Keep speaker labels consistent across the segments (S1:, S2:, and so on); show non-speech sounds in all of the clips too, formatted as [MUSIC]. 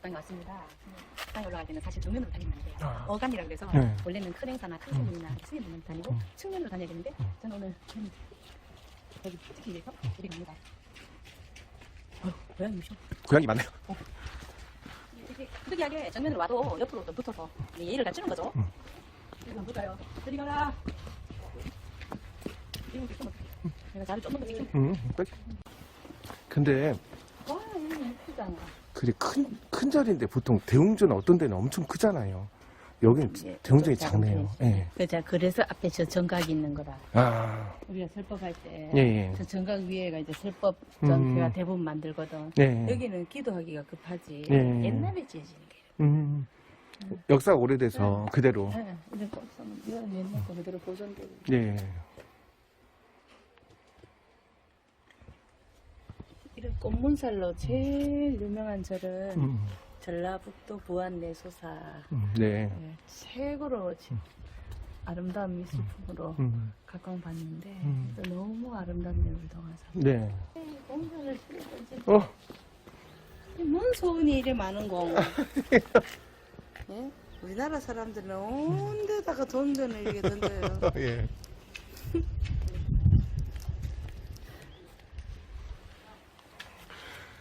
S1: 법당에 왔습니다. 법당에 올라갈 때는 사실 정면으로 다니면 안 돼요.
S2: 아.
S1: 어간이라 그래서
S2: 네.
S1: 원래는 큰 행사나 큰 스님이나 스님만 다니고
S2: 음.
S1: 측면으로 다녀야 되는데
S2: 음.
S1: 저는 오늘 좀 여기 찍기 위해서 이리 갑니다. 어, 고양이 무셔.
S2: 고양이 많네요.
S1: 이렇게 특이하게 정면으로 와도 옆으로 좀 붙어서 예의를 갖추는 거죠.
S2: 음.
S1: 한번 볼까요? 저리 가라. 내가 자리 좀만 더 찍힌.
S2: 음, 빨리. 근데
S1: 와, 예쁘잖아.
S2: 그게 큰, 큰 자리인데 보통 대웅전 어떤 데는 엄청 크잖아요. 여기는
S1: 예,
S2: 대웅전이
S1: 좀
S2: 작네요. 예.
S1: 그자 그래서 앞에 저 정각이 있는 거라.
S2: 아,
S1: 우리가 설법할 때.
S2: 예, 예.
S1: 저 정각 위에가 이제 설법
S2: 음.
S1: 전회가 대부분 만들거든.
S2: 예.
S1: 여기는 기도하기가 급하지.
S2: 예.
S1: 옛날에 지어진 게.
S2: 음, 역사가 오래돼서 그대로.
S1: 네, 이런 거 없으면 이건 옛날 거 그대로 보존되고.
S2: 예.
S1: 이런 꽃문살로 제일 유명한 절은
S2: 음,
S1: 전라북도 부안내소사
S2: 음, 네.
S1: 네, 최고로 지- 아름다운 미술품으로
S2: 음,
S1: 각광받는데
S2: 음.
S1: 또 너무 아름답네요 우리 동화사.
S2: 네.
S1: 공사를.
S2: 어,
S1: 뭔 소원이 이래 많은 공? [LAUGHS] 예? 우리나라 사람들은 온 데다가 돈전을 이렇게 던져요. [LAUGHS]
S2: 예.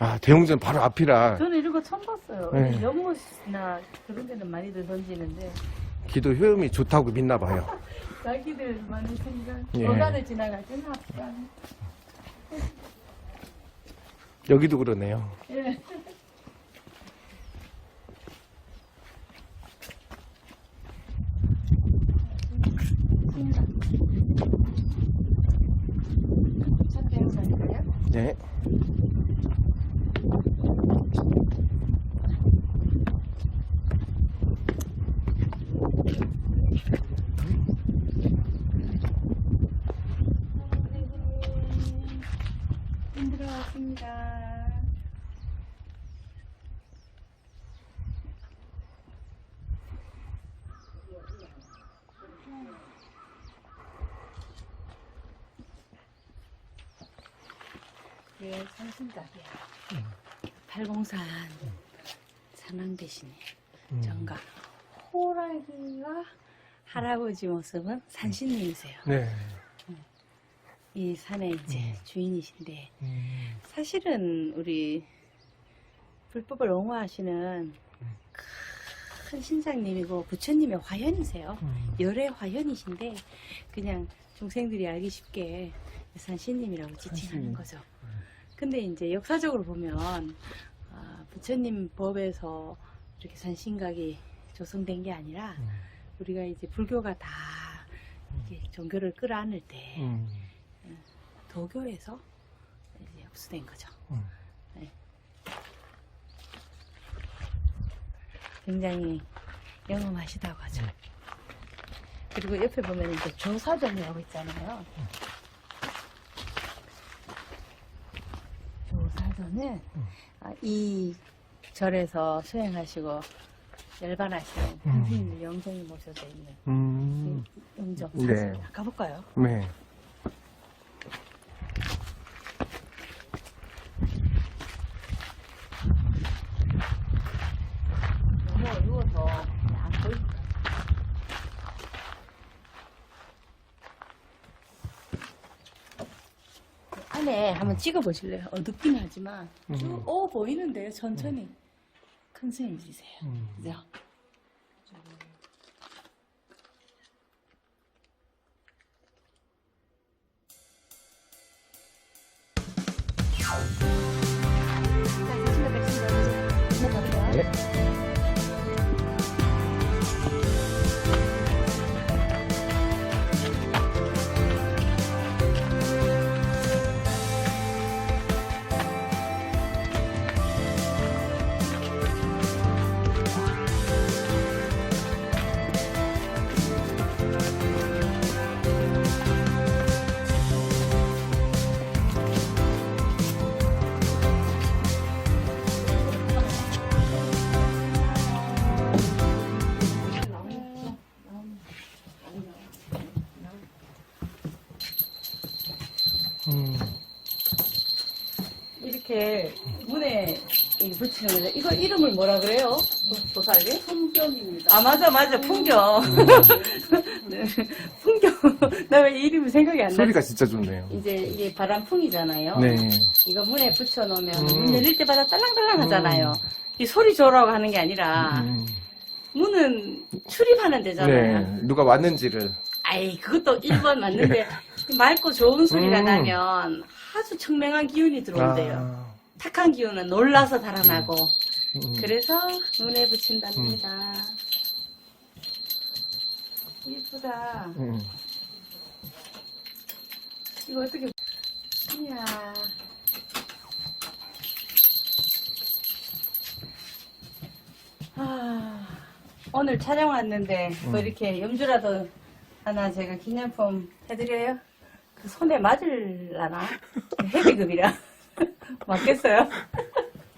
S2: 아, 대웅전 바로 앞이라
S1: 저는 이런 거 처음 봤어요.
S2: 네.
S1: 연못이나 그런 데는 많이들 던지는데
S2: 기도 효험이 좋다고 믿나 봐요. [LAUGHS]
S1: 자기들 많이 생각
S2: 예.
S1: 지나갈 때는 합산.
S2: 여기도 그러네요.
S1: 예. 첫? [LAUGHS]
S2: 네.
S1: 힘들어왔습니다. 예, san신각이야. 팔공산 산왕 대신에
S2: 음.
S1: 정각. 호랑이와 할아버지 모습은 산신님이세요.
S2: 네.
S1: 이 산의 이제 주인이신데
S2: 음,
S1: 사실은 우리 불법을 옹호하시는 큰 신장님이고 부처님의 화현이세요.
S2: 음.
S1: 열의 화현이신데 그냥 중생들이 알기 쉽게 산신님이라고 지칭하는. 거죠. 근데 이제 역사적으로 보면 아, 부처님 법에서 이렇게 산신각이 조성된 게 아니라
S2: 음.
S1: 우리가 이제 불교가 다 이게 종교를 끌어안을 때
S2: 음.
S1: 도교에서 이제 흡수된 거죠.
S2: 음.
S1: 네. 굉장히 영험하시다고 하죠. 그리고 옆에 보면 이제 조사전이라고 있잖아요. 조사 전은 아, 이 절에서 수행하시고 열반하신
S2: 음.
S1: 선생님들 영정이 모셔져 있는
S2: 음.
S1: 영정
S2: 네.
S1: 가볼까요?
S2: 네.
S1: 너무 어두워서 안 보입니다. 안에 한번 찍어 보실래요? 어둡긴 하지만 쭉
S2: 음.
S1: 오 보이는데요. 천천히 큰 스님이세요.
S2: 음.
S1: 그죠? 자, 사진도 백신도 지나갑니다.
S2: 네.
S1: 이렇게 문에 이 붙이는 거죠. 이거 이름을 뭐라 그래요? 도- 도살리?
S3: 풍경입니다.
S1: 아 맞아 맞아 풍경. [LAUGHS] 네, 풍경. 나 왜 이름이 생각이 안 나?
S2: 소리가 진짜 좋네요.
S1: 이제 이게 바람풍이잖아요.
S2: 네.
S1: 이거 문에 붙여놓으면
S2: 음.
S1: 문 열릴 때마다 딸랑딸랑 하잖아요. 이 소리 좋으라고 하는 게 아니라
S2: 음,
S1: 문은 출입하는 데잖아요.
S2: 네. 누가 왔는지를.
S1: 아이 그것도 1번 맞는데 [LAUGHS] 맑고 좋은 소리가
S2: 음.
S1: 나면 아주 청명한 기운이 들어온대요.
S2: 아,
S1: 탁한 기운은 놀라서 달아나고
S2: 음.
S1: 그래서 눈에 붙인답니다. 예쁘다.
S2: 음.
S1: 이거 어떻게 이야 아, 오늘 촬영 왔는데 뭐
S2: 음.
S1: 이렇게 염주라도 하나 제가 기념품 해드려요? 그 손에 맞을라나? 헤비급이라 [LAUGHS] 맞겠어요?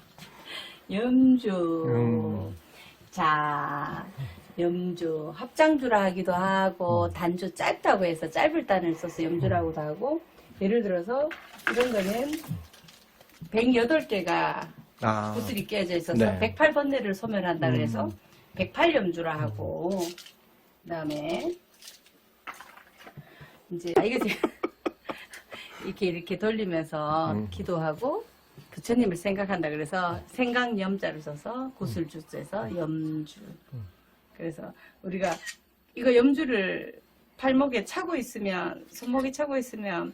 S1: [LAUGHS] 염주
S2: 음.
S1: 자, 염주, 합장주라 하기도 하고,
S2: 음.
S1: 단주 짧다고 해서 짧을 단을 써서 염주라고도 하고, 예를 들어서 이런 거는 108개가
S2: 아,
S1: 구슬이 끼어져 있어서
S2: 네.
S1: 108번뇌를 소멸한다 그래서
S2: 음.
S1: 108염주라 하고, 그 다음에, 이제, 아, 이거 이렇게 이렇게 돌리면서
S2: 음.
S1: 기도하고, 부처님을 생각한다 그래서 생각 염자를 써서 구슬주에서 염주. 그래서 우리가 이거 염주를 팔목에 차고 있으면 손목에 차고 있으면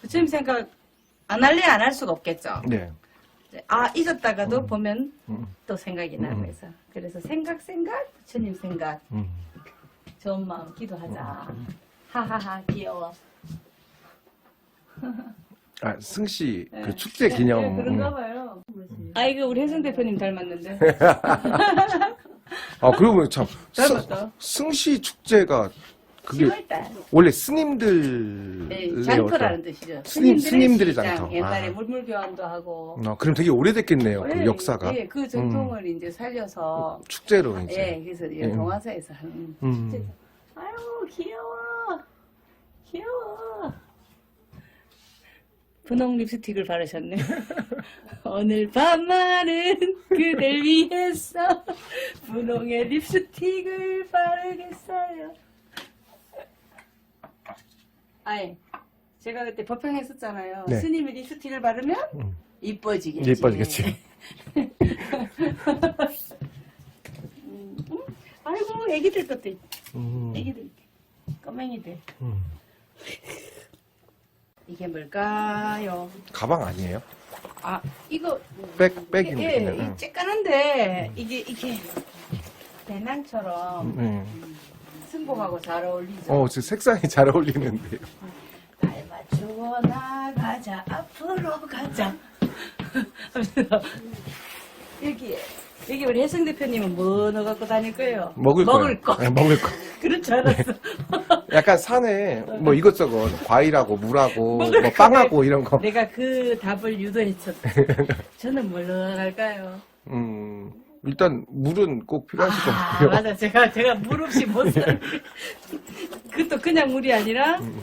S1: 부처님 생각 안 할래 안 할 수가 없겠죠.
S2: 네.
S1: 아 잊었다가도
S2: 음.
S1: 보면
S2: 음,
S1: 또 생각이 나
S2: 음.
S1: 그래서 그래서 생각 생각 부처님 생각
S2: 음.
S1: 좋은 마음 기도하자. 하하하 귀여워. [LAUGHS]
S2: 아, 승씨
S1: 네.
S2: 그 축제
S1: 네,
S2: 기념.
S1: 네, 그런가
S2: 음.
S1: 봐요. 아 이거 우리 혜성 대표님 닮았는데. [LAUGHS]
S2: 아, 보니 참.
S1: 닮았다.
S2: 승씨 축제가 그게
S1: 10월달.
S2: 원래 스님들.
S1: 네, 장터라는 뜻이죠.
S2: 스님-
S1: 스님들의 시장.
S2: 장터.
S1: 옛날에
S2: 아.
S1: 물물 교환도 하고.
S2: 어, 그럼 되게 오래됐겠네요. 그
S1: 예,
S2: 역사가. 음.
S1: 예, 그 전통을 이제 살려서.
S2: 축제로 이제.
S1: 예, 그래서 이
S2: 예.
S1: 동화사에서 하는
S2: 음.
S1: 축제죠. 아유, 귀여워. 귀여워. 분홍 립스틱을 바르셨네. [LAUGHS] 오늘 밤만은 그댈 위해서 분홍의 립스틱을 바르겠어요. 아예 제가 그때 법행 했었잖아요.
S2: 네.
S1: 스님이 립스틱을 바르면
S2: 음.
S1: 이뻐지겠지.
S2: 예뻐지겠지. [LAUGHS]
S1: 음, 음? 아이고, 애기들 것도 있
S2: 음.
S1: 애기들, 꼬맹이들.
S2: 음.
S1: 이게 뭘까요?
S2: 가방 아니에요?
S1: 아, 이거.
S2: 백, 백이
S1: 예,
S2: 있네.
S1: 이
S2: 응.
S1: 쬐깐한데, 이게, 이게, 배낭처럼
S2: 네.
S1: 승복하고 잘 어울리죠.
S2: 어, 지금 색상이 잘 어울리는데요.
S1: 날 맞추어 나가자, 앞으로 가자. 하면서 [LAUGHS] 여기, 여기 우리 혜성 대표님은 뭐 넣어 갖고 다닐 거예요?
S2: 먹을 거.
S1: 먹을 거.
S2: 네, 먹을 거. [LAUGHS]
S1: 그럴 줄 알았어.
S2: 약간 산에 뭐 이것저것 과일하고 물하고 뭐
S1: 거.
S2: 빵하고 이런 거.
S1: 내가 그 답을 유도했었다. [LAUGHS] 저는 뭘 넣어갈까요?
S2: 음, 일단 물은 꼭 필요하실 것
S1: 아,
S2: 같고요.
S1: 맞아. 제가, 제가 물 없이 못 살아. [LAUGHS] 그것도 그냥 물이 아니라,
S2: 음,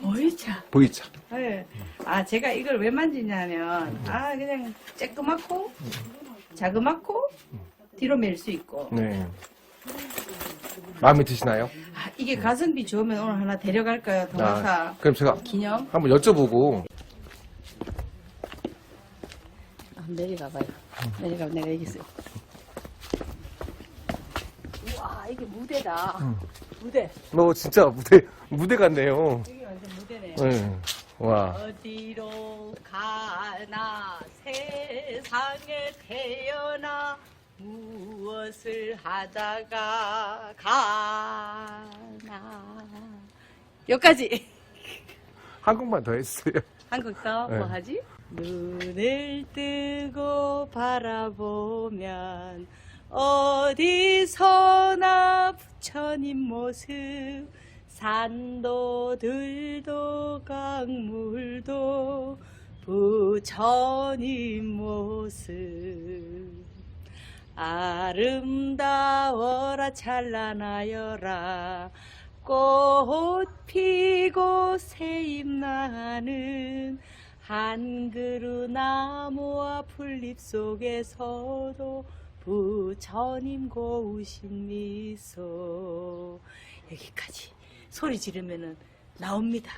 S1: 보이차.
S2: 보이차.
S1: 네. 아, 제가 이걸 왜 만지냐면, 아, 그냥 쬐끄맣고, 자그맣고, 뒤로 밀수 있고.
S2: 네. 마음에 드시나요?
S1: 아, 이게 가성비 좋으면 오늘 하나 데려갈까요, 동화사
S2: 아, 그럼 제가
S1: 기념?
S2: 한번 여쭤보고
S1: 한번 내려가 봐요. 내려가면 내가 여기 있어요. 우와, 이게 무대다.
S2: 음.
S1: 무대.
S2: 뭐 진짜 무대 무대 같네요.
S1: 이게 완전 무대네.
S2: 네. 와.
S1: 어디로 가나 세상에 태어나 무엇을 하다가 가나 여기까지 [LAUGHS]
S2: 한국만 더 했어요.
S1: 한국도
S2: 네.
S1: 뭐 하지? 눈을 뜨고 바라보면 어디서나 부처님 모습 산도 들도 강물도 부처님 모습 아름다워라 찬란하여라 꽃 피고 새잎 나는 한 그루 나무와 풀잎 속에서도 부처님 고우신 미소 여기까지 소리 지르면은 나옵니다.